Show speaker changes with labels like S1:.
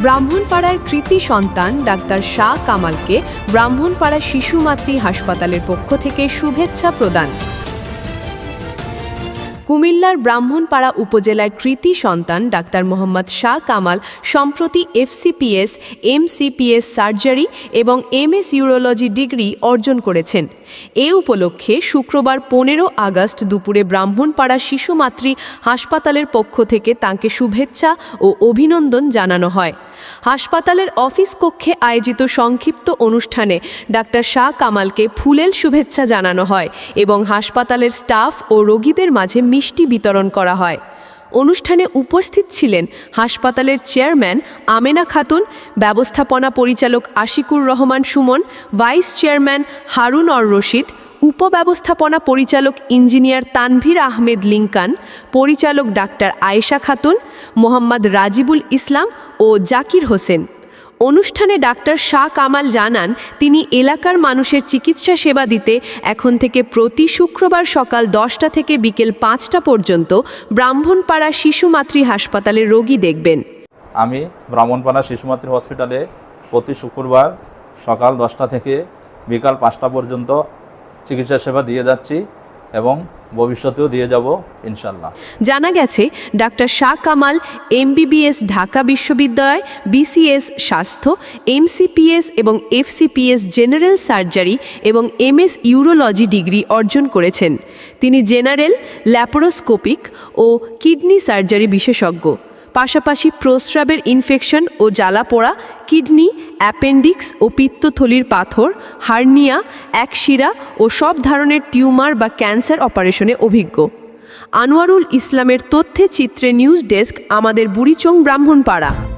S1: ব্রাহ্মণপাড়ার কৃতি সন্তান ডাক্তার শাহ কামালকে ব্রাহ্মণপাড়া শিশু মাতৃ হাসপাতালের পক্ষ থেকে শুভেচ্ছা প্রদান। কুমিল্লার ব্রাহ্মণপাড়া উপজেলার কৃতি সন্তান ডাক্তার মোহাম্মদ শাহ কামাল সম্প্রতি এফসিপিএস, এমসিপিএস সার্জারি এবং এমএস ইউরোলজি ডিগ্রি অর্জন করেছেন। এ উপলক্ষে শুক্রবার পনেরো আগস্ট দুপুরে ব্রাহ্মণপাড়া শিশুমাতৃ হাসপাতালের পক্ষ থেকে তাঁকে শুভেচ্ছা ও অভিনন্দন জানানো হয়। হাসপাতালের অফিস কক্ষে আয়োজিত সংক্ষিপ্ত অনুষ্ঠানে ডাক্তার শাহ কামালকে ফুলেল শুভেচ্ছা জানানো হয় এবং হাসপাতালের স্টাফ ও রোগীদের মাঝে মিষ্টি বিতরণ করা হয়। অনুষ্ঠানে উপস্থিত ছিলেন হাসপাতালের চেয়ারম্যান আমেনা খাতুন, ব্যবস্থাপনা পরিচালক আশিকুর রহমান সুমন, ভাইস চেয়ারম্যান হারুন অর রশিদ, উপব্যবস্থাপনা পরিচালক ইঞ্জিনিয়ার তানভীর আহমেদ লিঙ্কান পরিচালক ডাক্তার আয়েশা খাতুন, মোহাম্মদ রাজিবুল ইসলাম ও জাকির হোসেন। অনুষ্ঠানে ডাক্তার শাহ কামাল জানান, তিনি এলাকার মানুষের চিকিৎসা সেবা দিতে এখন থেকে প্রতি শুক্রবার সকাল দশটা থেকে বিকেল পাঁচটা পর্যন্ত ব্রাহ্মণপাড়া শিশু মাতৃ হাসপাতালে রোগী দেখবেন।
S2: আমি ব্রাহ্মণপাড়া শিশুমাতৃ হসপিটালে প্রতি শুক্রবার সকাল দশটা থেকে বিকাল পাঁচটা পর্যন্ত চিকিৎসা সেবা দিয়ে যাচ্ছি। এবং ভবিষ্যতেও দিয়ে যাব ইনশাল্লাহ
S1: জানা গেছে, ডাক্তার শাহ কামাল, এমবিবিএস ঢাকা বিশ্ববিদ্যালয়, বিসিএস স্বাস্থ্য, এমসিপিএস এবং এফসিপিএস জেনারেল সার্জারি এবং এমএস ইউরোলজি ডিগ্রি অর্জন করেছেন। তিনি জেনারেল, ল্যাপারোস্কোপিক ও কিডনি সার্জারি বিশেষজ্ঞ। পাশাপাশি প্রস্রাবের ইনফেকশন ও জ্বালা পোড়া, কিডনি, অ্যাপেন্ডিক্স ও পিত্তথলির পাথর, হার্নিয়া, একশিরা ও সব ধরনের টিউমার বা ক্যান্সার অপারেশনে অভিজ্ঞ। আনোয়ারুল ইসলামের তথ্যে চিত্রে নিউজ ডেস্ক আমাদের বুড়িচং ব্রাহ্মণপাড়া।